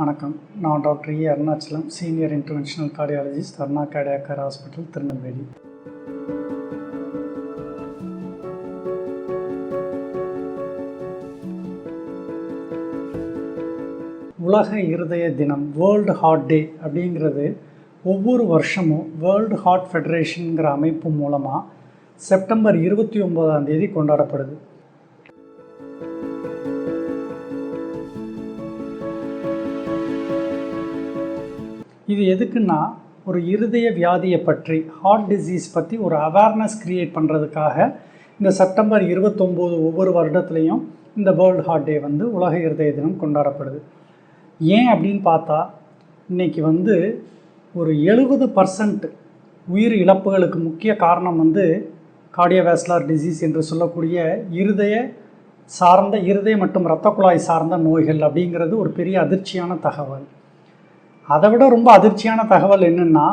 வணக்கம். நான் doctor A Arunachalam senior interventional cardiologist Aruna cardiac care hospital Tirunelveli. உலக இருதய தினம் வேர்ல்டு ஹார்ட் டே அப்படிங்கிறது ஒவ்வொரு வருஷமும் வேர்ல்டு ஹார்ட் ஃபெடரேஷனுங்கிற அமைப்பு மூலமாக செப்டம்பர் இருபத்தி ஒம்போதாம் தேதி கொண்டாடப்படுது. இது எதுக்குன்னா ஒரு இருதய வியாதியை பற்றி ஹார்ட் டிசீஸ் பற்றி ஒரு அவேர்னஸ் க்ரியேட் பண்ணுறதுக்காக இந்த செப்டம்பர் இருபத்தொம்போது ஒவ்வொரு வருடத்துலேயும் இந்த வேர்ல்டு ஹார்ட் டே வந்து உலக இருதய தினம் கொண்டாடப்படுது. ஏன் அப்படின்னு பார்த்தா இன்றைக்கி வந்து ஒரு எழுபது பர்சன்ட் உயிர் இழப்புகளுக்கு முக்கிய காரணம் வந்து கார்டியோவேஸ்லார் டிசீஸ் என்று சொல்லக்கூடிய இருதய சார்ந்த இருதய மற்றும் இரத்த குழாய் சார்ந்த நோய்கள் அப்படிங்கிறது ஒரு பெரிய அதிர்ச்சியான தகவல். அதை விட ரொம்ப அதிர்ச்சியான தகவல் என்னென்னா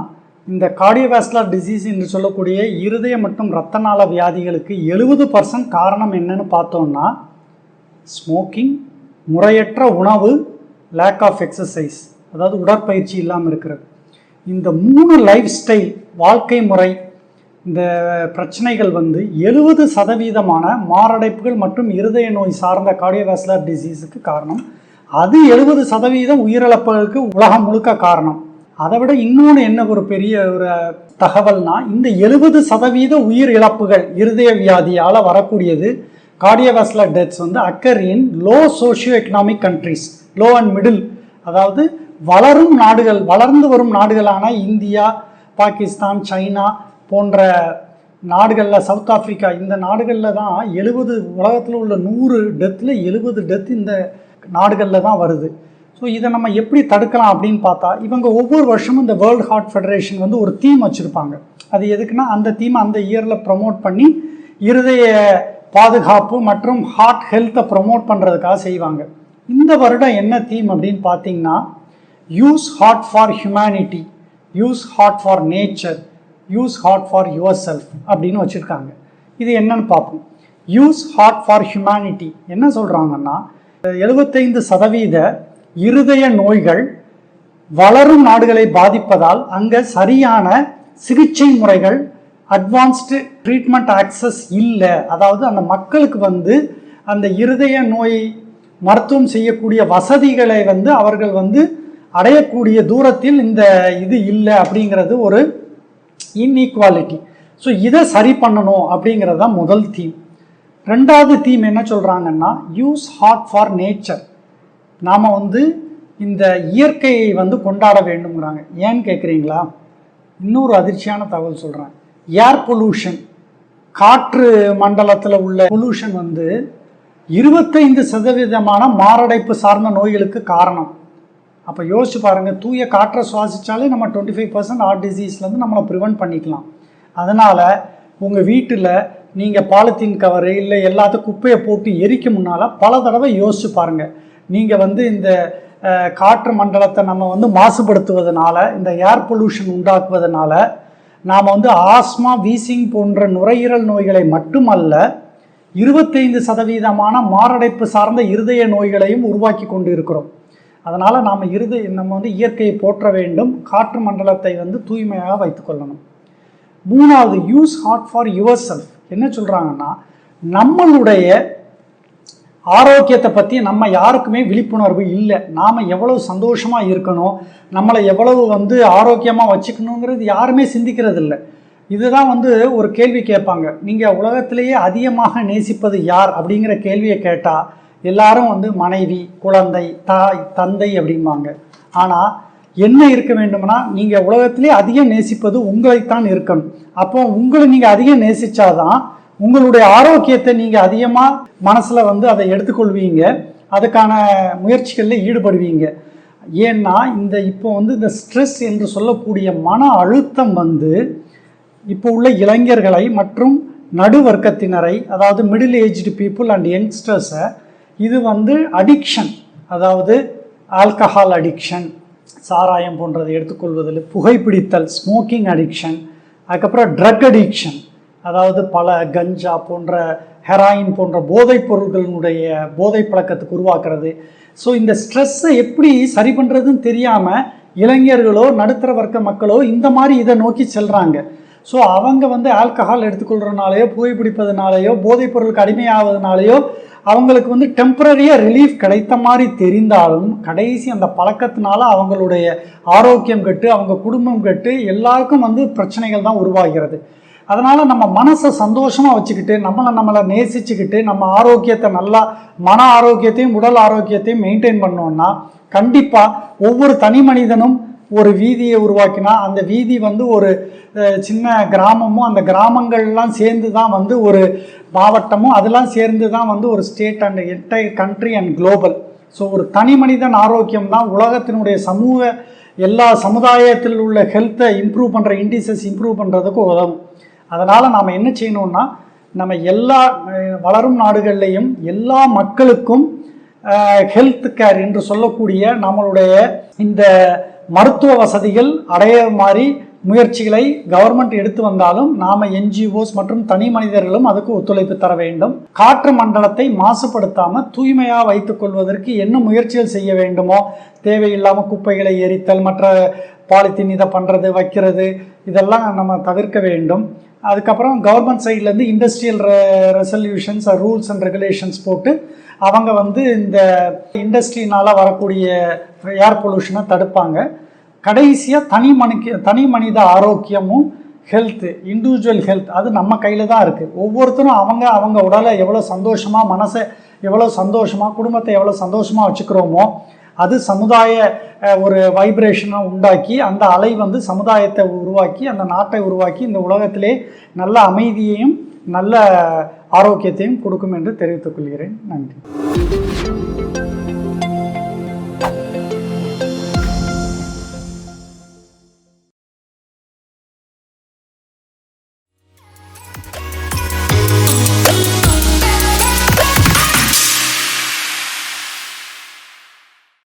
இந்த கார்டியோவேஸ்குலர் டிசீஸ் என்று சொல்லக்கூடிய இருதய மற்றும் இரத்த நாள வியாதிகளுக்கு எழுபது பர்சன்ட் காரணம் என்னன்னு பார்த்தோம்னா ஸ்மோக்கிங் முறையற்ற உணவு லேக் ஆஃப் எக்ஸசைஸ் அதாவது உடற்பயிற்சி இல்லாமல் இருக்கிறது. இந்த மூணு லைஃப் ஸ்டைல் வாழ்க்கை முறை இந்த பிரச்சனைகள் வந்து எழுபது சதவீதமான மாரடைப்புகள் மற்றும் இருதய நோய் சார்ந்த கார்டியோவேஸ்குலர் டிசீஸுக்கு காரணம். அது எழுபது சதவீதம் உயிரிழப்புகளுக்கு உலகம் முழுக்க காரணம். அதை விட இன்னொன்று என்ன ஒரு பெரிய ஒரு தகவல்னா இந்த எழுபது சதவீத உயிர் இழப்புகள் இருதய வியாதியால் வரக்கூடியது கார்டியோவாஸ்குலர் டெத்ஸ் வந்து occur in low socio economic countries low and middle அதாவது வளரும் நாடுகள் வளர்ந்து வரும் நாடுகளான இந்தியா பாகிஸ்தான் சைனா போன்ற நாடுகளில் சவுத் ஆஃப்ரிக்கா இந்த நாடுகளில் தான் எழுபது உலகத்தில் உள்ள நூறு டெத்தில் எழுபது டெத் இந்த நாடுகளில் தான் வருது. ஸோ இதை நம்ம எப்படி தடுக்கலாம் அப்படின்னு பார்த்தா இவங்க ஒவ்வொரு வருஷமும் இந்த வேர்ல்டு ஹார்ட் ஃபெடரேஷன் வந்து ஒரு தீம் வச்சுருப்பாங்க. அது எதுக்குன்னா அந்த தீமை அந்த இயரில் ப்ரமோட் பண்ணி இருதய பாதுகாப்பு மற்றும் ஹார்ட் ஹெல்த்தை ப்ரமோட் பண்ணுறதுக்காக செய்வாங்க. இந்த வருடம் என்ன தீம் அப்படின்னு பார்த்தீங்கன்னா use heart for humanity use heart for nature use heart for yourself அப்படின்னு வச்சுருக்காங்க. இது என்னன்னு பார்ப்போம். யூஸ் ஹார்ட் ஃபார் ஹியூமனிட்டி என்ன சொல்கிறாங்கன்னா எழுபத்தைந்து சதவீத இருதய நோய்கள் வளரும் நாடுகளை பாதிப்பதால் அங்கே சரியான சிகிச்சை முறைகள் அட்வான்ஸ்டு ட்ரீட்மெண்ட் ஆக்சஸ் இல்லை. அதாவது அந்த மக்களுக்கு வந்து அந்த இருதய நோய் மருத்துவம் செய்யக்கூடிய வசதிகளை வந்து அவர்கள் வந்து அடையக்கூடிய தூரத்தில் இந்த இது இல்லை அப்படிங்கிறது ஒரு இன்இக்வாலிட்டி ஸோ இதை சரி பண்ணணும் அப்படிங்கிறது தான் முதல் தீம் ரெண்டாவது தீம் என்ன சொல்கிறாங்கன்னா யூஸ் ஹார்ட் ஃபார் நேச்சர் நாம் வந்து இந்த இயற்கையை வந்து கொண்டாட வேண்டுங்கிறாங்க ஏன்னு கேட்குறீங்களா இன்னொரு அதிர்ச்சியான தகவல் சொல்கிறேன் ஏர் பொல்யூஷன் காற்று மண்டலத்தில் உள்ள பொல்யூஷன் வந்து இருபத்தைந்து சதவீதமான மாரடைப்பு சார்ந்த நோய்களுக்கு காரணம். அப்போ யோசிச்சு பாருங்கள் தூய காற்றை சுவாசித்தாலே நம்ம டுவெண்ட்டி ஃபைவ் பர்சன்ட் ஹார்ட் டிசீஸ்லேருந்து நம்மளை ப்ரிவெண்ட் பண்ணிக்கலாம். அதனால் உங்கள் வீட்டில் நீங்கள் பாலித்தீன் கவரு இல்லை எல்லாத்தையும் குப்பையை போட்டு எரிக்க முன்னால் பல தடவை யோசிச்சு பாருங்கள் நீங்கள் வந்து இந்த காற்று மண்டலத்தை நம்ம வந்து மாசுபடுத்துவதனால இந்த ஏர் பொல்யூஷன் உண்டாக்குவதனால நாம் வந்து ஆஸ்மா வீசிங் போன்ற நுரையீரல் நோய்களை மட்டுமல்ல இருபத்தைந்து சதவீதமான மாரடைப்பு சார்ந்த இருதய நோய்களையும் உருவாக்கி கொண்டு இருக்கிறோம் அதனால் நாம் இருதய நம்ம வந்து இயற்கையை போற்ற வேண்டும் காற்று மண்டலத்தை வந்து தூய்மையாக வைத்துக்கொள்ளணும் மூணாவது use heart for yourself என்ன சொல்கிறாங்கன்னா நம்மளுடைய ஆரோக்கியத்தை பற்றி நம்ம யாருக்குமே விழிப்புணர்வு இல்லை. நாம் எவ்வளவு சந்தோஷமாக இருக்கணும் நம்மளை எவ்வளவு வந்து ஆரோக்கியமாக வச்சுக்கணுங்கிறது யாருமே சிந்திக்கிறது இல்லை. இதுதான் வந்து ஒரு கேள்வி கேட்பாங்க. நீங்கள் உலகத்திலேயே அதிகமாக நேசிப்பது யார் அப்படிங்கிற கேள்வியை கேட்டால் எல்லாரும் வந்து மனைவி குழந்தை தாய் தந்தை அப்படிம்பாங்க. ஆனால் என்ன இருக்க வேண்டும்னா நீங்கள் உலகத்திலே அதிகம் நேசிப்பது உங்களைத்தான் இருக்கணும். அப்போ உங்களை நீங்கள் அதிகம் நேசித்தாதான் உங்களுடைய ஆரோக்கியத்தை நீங்கள் அதிகமாக மனசில் வந்து அதை எடுத்துக்கொள்வீங்க. அதுக்கான முயற்சிகளில் ஈடுபடுவீங்க. ஏன்னா இந்த இப்போ வந்து இந்த ஸ்ட்ரெஸ் என்று சொல்லக்கூடிய மன அழுத்தம் வந்து இப்போ உள்ள இளைஞர்களை மற்றும் நடுவர்க்கத்தினரை அதாவது மிடில் ஏஜ்டு பீப்புள் அண்ட் யங்ஸ்டர்ஸை இது வந்து அடிக்ஷன் அதாவது ஆல்கஹால் அடிக்ஷன் சாராயம் போன்றதை எடுத்துக்கொள்வதில் புகைப்பிடித்தல் ஸ்மோக்கிங் அடிக்ஷன் அதுக்கப்புறம் ட்ரக் அடிக்ஷன் அதாவது பல கஞ்சா போன்ற ஹெராயின் போன்ற போதைப் பொருள்களினுடைய போதை பழக்கத்துக்கு உருவாக்குறது. ஸோ இந்த ஸ்ட்ரெஸ்ஸை எப்படி சரி பண்ணுறதுன்னு தெரியாமல் இளைஞர்களோ நடுத்தர வர்க்க மக்களோ இந்த மாதிரி இதை நோக்கி செல்கிறாங்க ஸோ அவங்க வந்து ஆல்கஹால் எடுத்துக்கொள்கிறனாலையோ புகைப்பிடிப்பதனாலேயோ போதைப் பொருளுக்கு அடிமையாவதுனாலேயோ அவங்களுக்கு வந்து டெம்பரரியாக ரிலீஃப் கிடைத்த மாதிரி தெரிந்தாலும் கடைசி அந்த பழக்கத்தினால அவங்களுடைய ஆரோக்கியம் கெட்டு அவங்க குடும்பம் கெட்டு எல்லாருக்கும் வந்து பிரச்சனைகள் தான் உருவாகிறது. அதனால் நம்ம மனசை சந்தோஷமாக வச்சுக்கிட்டு நம்மளை நம்மளை நேசிச்சுக்கிட்டு நம்ம ஆரோக்கியத்தை நல்லா மன ஆரோக்கியத்தையும் உடல் ஆரோக்கியத்தையும் மெயின்டைன் பண்ணோன்னா கண்டிப்பாக ஒவ்வொரு தனி மனிதனும் ஒரு வீதியை உருவாக்கினா அந்த வீதி வந்து ஒரு சின்ன கிராமமும் அந்த கிராமங்கள்லாம் சேர்ந்து தான் வந்து ஒரு மாவட்டமும் அதெல்லாம் சேர்ந்து தான் வந்து ஒரு state and entire country and global so ஒரு தனி மனிதன் ஆரோக்கியம் தான் உலகத்தினுடைய சமூக எல்லா சமுதாயத்தில் உள்ள ஹெல்த்தை இம்ப்ரூவ் பண்ணுற இண்டிசஸ் இம்ப்ரூவ் பண்ணுறதுக்கு உதவும். அதனால் நாம் என்ன செய்யணும்னா நம்ம எல்லா வளரும் நாடுகள்லையும் எல்லா மக்களுக்கும் ஹெல்த் கேர் என்று சொல்லக்கூடிய நம்மளுடைய இந்த மருத்துவ வசதிகள் அடைய மாதிரி முயற்சிகளை கவர்மெண்ட் எடுத்து வந்தாலும் நாம என்ஜிஓஸ் மற்றும் தனி மனிதர்களும் அதுக்கு ஒத்துழைப்பு தர வேண்டும். காற்று மண்டலத்தை மாசுபடுத்தாம தூய்மையா வைத்துக் கொள்வதற்கு என்ன முயற்சிகள் செய்ய வேண்டுமோ? தேவையில்லாம குப்பைகளை எரித்தல் மற்ற பாலித்தீன் இதை பண்ணுறது வைக்கிறது இதெல்லாம் நம்ம தவிர்க்க வேண்டும். அதுக்கப்புறம் கவர்மெண்ட் சைட்லேருந்து industrial resolutions rules and regulations போட்டு அவங்க வந்து இந்த இண்டஸ்ட்ரினால் வரக்கூடிய ஏர் பொல்யூஷனை தடுப்பாங்க. கடைசியாக தனி மனித தனி மனித ஆரோக்கியமும் ஹெல்த்து இண்டிவிஜுவல் ஹெல்த் அது நம்ம கையில் தான் இருக்குது ஒவ்வொருத்தரும் அவங்க அவங்க உடலை எவ்வளோ சந்தோஷமாக மனசை எவ்வளோ சந்தோஷமாக குடும்பத்தை எவ்வளோ சந்தோஷமாக வச்சுக்கிறோமோ அது சமுதாய ஒரு வைப்ரேஷனை உண்டாக்கி அந்த அலை வந்து சமுதாயத்தை உருவாக்கி அந்த நாட்டை உருவாக்கி இந்த உலகத்திலே நல்ல அமைதியையும் நல்ல ஆரோக்கியத்தையும் கொடுக்கும் என்று தெரிவித்துக் கொள்கிறேன். நன்றி.